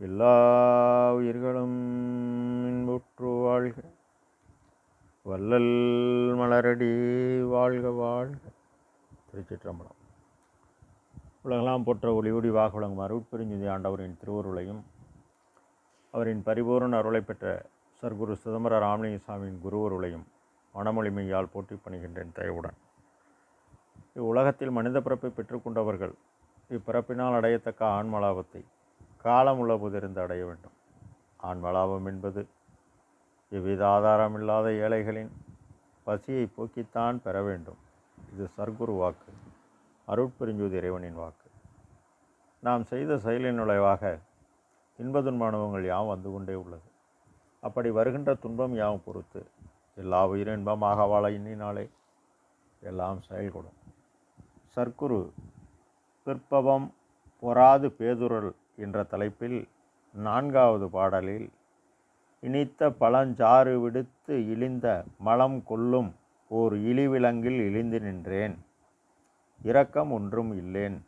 எல்லா உயிர்களும் இன்புற்று வாழ்க. வள்ளல் மலரடி வாழ்க வாழ்க. திருச்சிற்றம்பலம். உலகெல்லாம் போற்ற ஒளியோடி வாக வழங்கும் அருட்பெருஞ்சுதி ஆண்டவரின் திருவருளையும் அவரின் பரிபூரண அருளை பெற்ற சர்க்குரு சிதம்பர ராமலிங்கசாமியின் குருவருளையும் மனமொழிமையால் போற்றி பணிகின்றேன் தயவுடன். இவ்வுலகத்தில் மனித பிறப்பை பெற்றுக்கொண்டவர்கள் இப்பிறப்பினால் அடையத்தக்க ஆன்மலாபத்தை காலம் புதிர்ந்து அடைய வேண்டும் ஆன்மலாபம் என்பது எவ்வித ஆதாரமில்லாத ஏழைகளின் பசியை போக்கித்தான் பெற வேண்டும் இது சர்க்குரு வாக்கு அருட்பெருஞ்சோதி இறைவனின் வாக்கு. நாம் செய்த செயலின் நுழைவாக இன்ப துன்ப அனுபவங்கள் யாவும் வந்து கொண்டே உள்ளது. அப்படி வருகின்ற துன்பம் யாவும் பொறுத்து எல்லா உயிரும் இன்பமாக வாழ எண்ணினாலே எல்லாம் செயல்கூடும் சர்க்குரு பிற்பவம் பொறாது பேதுரல் என்ற தலைப்பில் நான்காவது பாடலில் இனித்த பழஞ்சாறு விடுத்து இழிந்த மலம் கொல்லும் ஓர் இழிவிலங்கில் இழிந்து நின்றேன். இரக்கம் ஒன்றும் இல்லேன்.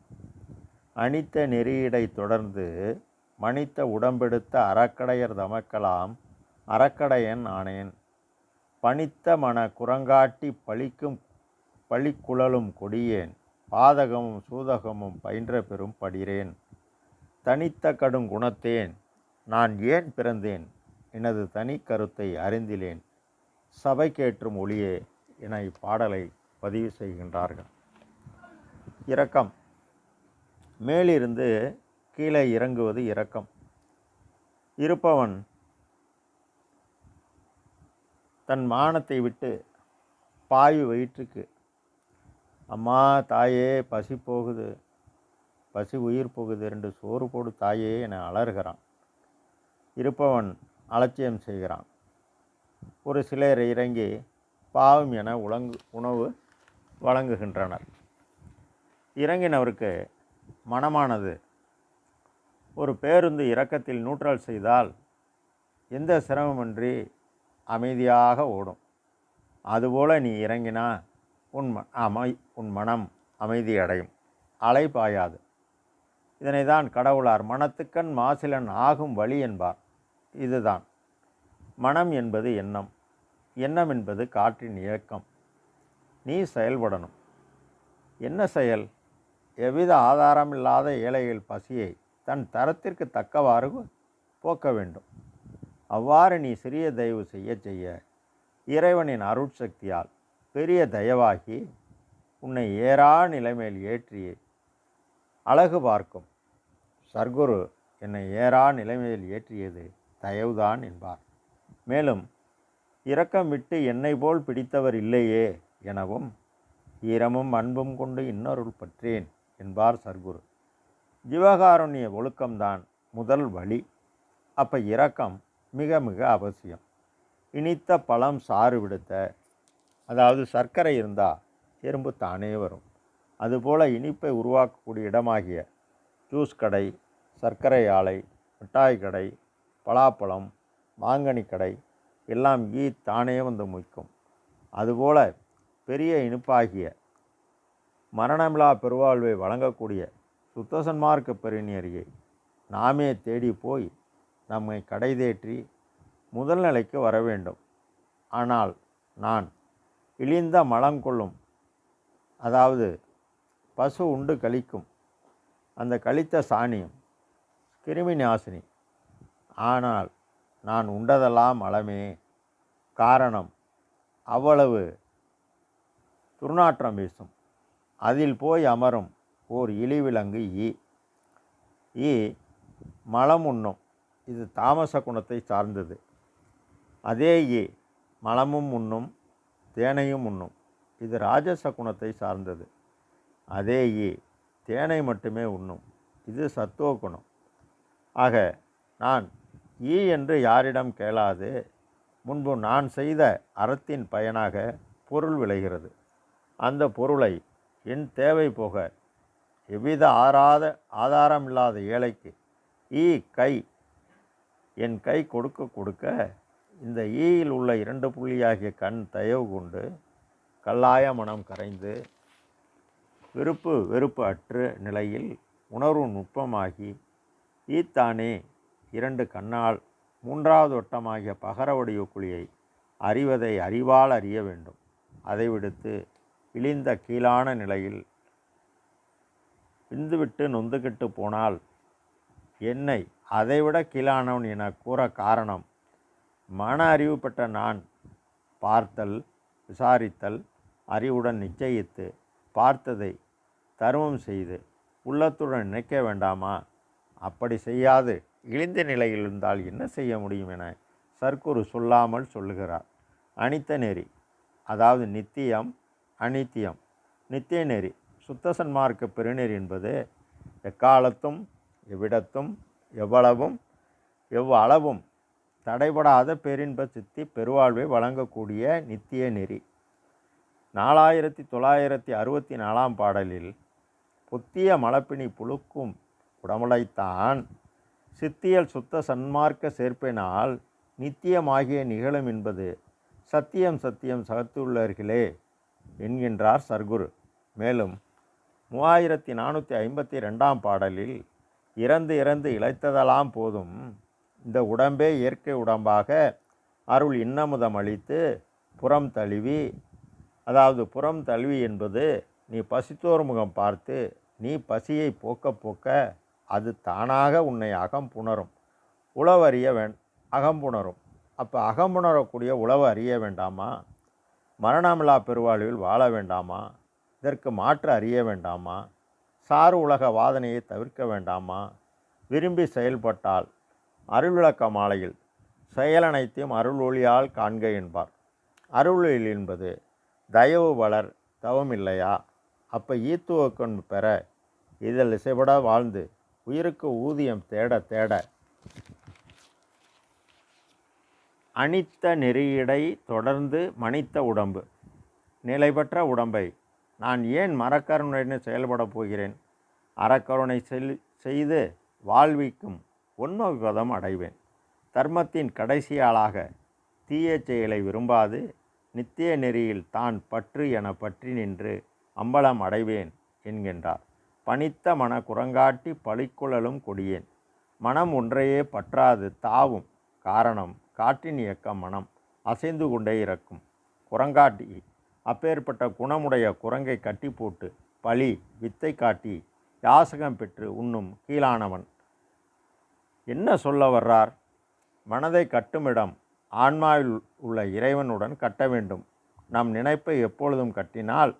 அனித்த நெறியிடை தொடர்ந்து மணித்த உடம்பெடுத்த அறக்கடையர் தமக்கலாம் அறக்கடையன் ஆனேன். பணித்த மன குரங்காட்டி பழிக்கும் பழிக்குழலும் கொடியேன். பாதகமும் சூதகமும் பயின்ற பெரும் படிரேன். தனித்த கடும் குணத்தேன். நான் ஏன் பிறந்தேன்? எனது தனி கருத்தை அறிந்திலேன். சபைக்கேற்றும் ஒளியே என இப்பாடலை பதிவு செய்கின்றார்கள். இரக்கம். மேலிருந்து கீழே இறங்குவது இரக்கம். இருப்பவன் தன் மானத்தை விட்டு பாய் வயிற்றுக்கு. அம்மா தாயே பசி போகுது பசி உயிர் போகுது ரெண்டு சோறு போடு தாயே என அலறுகிறான். இருப்பவன் அலட்சியம் செய்கிறான். ஒரு சிலர் இறங்கி பாவம் என உலங்கு உணவு வழங்குகின்றனர். இறங்கினவருக்கு மனமானது. ஒரு பேருந்து இறக்கத்தில் நூற்றல் செய்தால் எந்த சிரமமின்றி அமைதியாக ஓடும். அதுபோல் நீ இறங்கினா உன் ம அமை உன் மனம் அமைதி அடையும் அலை பாயாது. இதனை தான் கடவுளார் மனத்துக்கண் மாசிலன் ஆகும் வழி என்பார். இதுதான். மனம் என்பது எண்ணம். எண்ணம் என்பது காற்றின் இயக்கம். நீ செயல்படணும். என்ன செயல்? எவ்வித ஆதாரமில்லாத ஏழைகள் பசியை தன் தரத்திற்கு தக்கவாறு போக்க வேண்டும். அவ்வாறு நீ சிறிய தயவு செய்ய செய்ய இறைவனின் அருட்சக்தியால் பெரிய தயவாகி உன்னை ஏறா நிலைமையில் ஏற்றி அழகு பார்க்கும். சர்க்குரு என்னை ஏறா நிலைமையில் ஏற்றியது தயவுதான் என்பார். மேலும் இரக்கமிட்டு என்னை போல் பிடித்தவர் இல்லையே எனவும் ஈரமும் அன்பும் கொண்டு இன்னொருள் பற்றேன் என்பார் சர்க்குரு. ஜீவகாருண்ய ஒழுக்கம்தான் முதல் வழி. அப்போ இரக்கம் மிக மிக அவசியம். இனித்த பழம் சாறு விடுத்த அதாவது சர்க்கரை இருந்தால் எறும்பு தானே வரும். அதுபோல் இனிப்பை உருவாக்கக்கூடிய இடமாகிய ஜூஸ் கடை சர்க்கரை ஆலை மிட்டாய் கடை பலாப்பழம் மாங்கனி கடை எல்லாம் ஈ தானே வந்து முய்க்கும். அதுபோல் பெரிய இனிப்பாகிய மரணமிழா பெருவாழ்வை வழங்கக்கூடிய சுத்தசன்மார்க்க பெருநெறியை நாமே தேடி போய் நம்மை கடைதேற்றி முதல் நிலைக்கு வர வேண்டும். ஆனால் நான் இழிந்த மலம் கொள்ளும் அதாவது பசு உண்டு கழிக்கும் அந்த கழித்த சாணியும் கிருமி நாசினி. ஆனால் நான் உண்டதெல்லாம் அளமே. காரணம் அவ்வளவு துர்நாற்றம் வீசும். அதில் போய் அமரும் ஓர் இழிவிலங்கு ஈ. ஈ மலம் உண்ணும். இது தாமச குணத்தை சார்ந்தது. அதே ஈ மலமும் உண்ணும் தேனையும் உண்ணும். இது ராஜச குணத்தை சார்ந்தது. அதே ஈ தேனை மட்டுமே உண்ணும். இது சத்துவ குணம் ஆக நான் ஈ என்று யாரிடம் கேளாது முன்பு நான் செய்த அறத்தின் பயனாக பொருள் விளைகிறது. அந்த பொருளை என் தேவை போக எவ்வித ஆறாத ஆதாரம் இல்லாத ஏழைக்கு ஈ கை என் கை கொடுக்க கொடுக்க இந்த ஈயில் உள்ள இரண்டு புள்ளியாகிய கண் தயவு கொண்டு கல்லாய மனம் கரைந்து விருப்பு வெறுப்பு அற்று நிலையில் உணர்வு நுட்பமாகி ஈத்தானே இரண்டு கண்ணால் மூன்றாவது வட்டமாகிய பகர குழியை அறிவதை அறிவால் அறிய வேண்டும். அதை விடுத்து இழிந்த கீழான நிலையில் விந்துவிட்டு நொந்துகிட்டு போனால் என்னை அதைவிட கீழானவன் என கூற காரணம் மன அறிவு பெற்ற நான் பார்த்தல் விசாரித்தல் அறிவுடன் நிச்சயித்து பார்த்ததை தருமம் செய்து உள்ளத்துடன் நினைக்க வேண்டாமா? அப்படி செய்யாது. இழிந்த நிலையில் இருந்தால் என்ன செய்ய முடியும் என சர்க்குரு சொல்லாமல் சொல்லுகிறார். அனித்த நெறி அதாவது நித்தியம் அனித்தியம். நித்திய நெறி சுத்தசன்மார்க்க பெருநெறி என்பது எக்காலத்தும் எவ்விடத்தும் எவ்வளவும் எவ்வளவும் தடைபடாத பேரின்ப சித்தி பெருவாழ்வை வழங்கக்கூடிய நித்திய நெறி. நாலாயிரத்தி தொள்ளாயிரத்தி அறுபத்தி நாலாம் பாடலில் புத்திய மலப்பினி புழுக்கும் உடமுடைத்தான் சித்தியல் சுத்த சன்மார்க்க சேர்ப்பினால் நித்தியமாகிய நிகழும் என்பது சத்தியம் சத்தியம் சகத்துள்ளர்களே என்கின்றார் சர்க்குரு. மேலும் மூவாயிரத்தி நானூற்றி ஐம்பத்தி ரெண்டாம் பாடலில் இறந்து இறந்து இழைத்ததெல்லாம் போதும் இந்த உடம்பே இயற்கை உடம்பாக அருள் இன்னமுதம் அளித்து புறம் தழுவி அதாவது புறம் தழுவி என்பது நீ பசித்தோர் முகம் பார்த்து நீ பசியை போக்க போக்க அது தானாக உன்னை அகம் புணரும். அறிய வேண் அகம் புணரும். அப்போ அகம் புணரக்கூடிய அறிய வேண்டாமா? மரணமில்லா பெருவாழ்வில் வாழ வேண்டாமா? இதற்கு மாற்று அறிய வேண்டாமா? சாறு உலக வாதனையை தவிர்க்க வேண்டாமா? விரும்பி செயல்பட்டால் அருள்விளக்க மாலையில் செயலனைத்தையும் அருள் ஒளியால் காண்க என்பார். அருள் என்பது தயவு வளர் தவம் இல்லையா? அப்போ ஈத்துவக்கொன் பெற இதில் இசைபட வாழ்ந்து உயிருக்கு ஊதியம் தேட தேட. அனித்த நெறியடை தொடர்ந்து மணித்த உடம்பு. நிலைபெற்ற உடம்பை. நான் ஏன் மரக்கருணையுடன் செயல்பட போகிறேன்? அறக்கருணை செல் செய்து வாழ்விக்கும் உண்மவிபதம் அடைவேன். தர்மத்தின் கடைசியாளாக தீய செயலை விரும்பாது நித்திய நெறியில் தான் பற்று என பற்றி நின்று அம்பலம் அடைவேன் என்கின்றார். பணித்த மன குரங்காட்டி பழிக்குழலும் கொடியேன். மனம் ஒன்றையே பற்றாது தாவும் காரணம் காற்றின் இயக்கம் மனம் அசைந்து கொண்டே இருக்கும் குரங்காட்டி அப்பேற்பட்ட குணமுடைய குரங்கை கட்டி போட்டு பழி வித்தை காட்டி யாசகம் பெற்று உண்ணும் கீழானவன். என்ன சொல்ல வர்றார்? மனதை கட்டுமிடம் ஆன்மாவில் உள்ள இறைவனுடன் கட்ட வேண்டும். நம் நினைப்பை எப்பொழுதும் கட்டினால்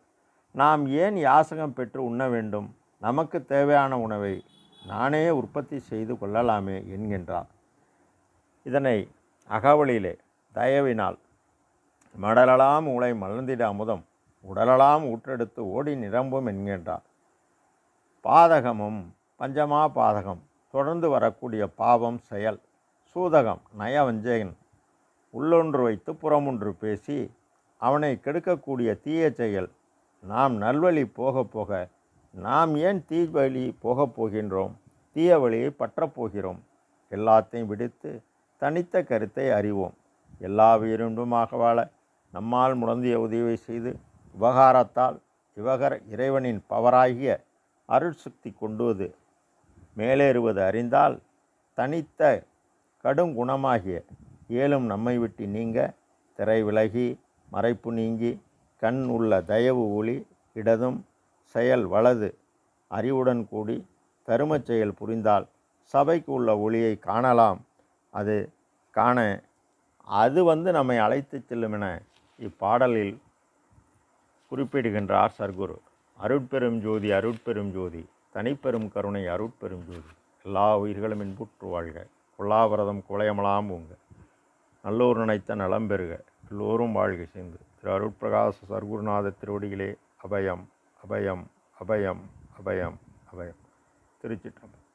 நாம் ஏன் யாசகம் பெற்று உண்ண வேண்டும்? நமக்கு தேவையான உணவை நானே உற்பத்தி செய்து கொள்ளலாமே என்கின்றார். இதனை அகவலிலே தயவினால் மடலலாம் உலை மலர்ந்திட அமுதம் உடலலாம் ஊற்றெடுத்து ஓடி நிரம்பும் என்கின்றார். பாதகமும் பஞ்சமா பாதகம் தொடர்ந்து வரக்கூடிய பாவம் செயல் சூதகம் நயவஞ்சகன் உள்ளொன்று வைத்து புறமொன்று பேசி அவனை கெடுக்கக்கூடிய தீய செயல் நாம் நல்வழி போக போக நாம் ஏன் தீ வழி போகப் போகின்றோம்? தீய வழியை பற்றப் போகிறோம். எல்லாத்தையும் விடுத்து தனித்த கருத்தை அறிவோம். எல்லா உயிரின்பமாக வாழ நம்மால் முடந்திய உதவியை செய்து விவகாரத்தால் இவகர இறைவனின் பவராகிய அருள் சக்தி கொண்டுவது மேலேறுவது அறிந்தால் தனித்த கடும் ஏழும் நம்மை விட்டு நீங்க திரை விலகி மறைப்பு நீங்கி கண் உள்ள தயவு ஒளி இடதும் செயல் வலது அறிவுடன் கூடி தருமச் செயல் புரிந்தால் சபைக்கு உள்ள ஒளியை காணலாம். அது காண அது வந்து நம்மை அழைத்து செல்லும் என இப்பாடலில் குறிப்பிடுகின்றார் சர்க்குரு அருட்பெரும் ஜோதி அருட்பெரும் ஜோதி தனிப்பெரும் கருணை அருட்பெரும் ஜோதி எல்லா உயிர்களும் இன்புற்று வாழ்க. கொல்லாவிரதம் குலையமலாம் உங்கள் நல்லோர் நினைத்த நலம் பெறுக. எல்லோரும் வாழ்க சேர்ந்து திரு அருட்பிரகாச சர்க்குருநாத திருவடிகளே அபயம் அபயம் அபயம் அபயம் அபயம். திருச்சிட்டம்பலம்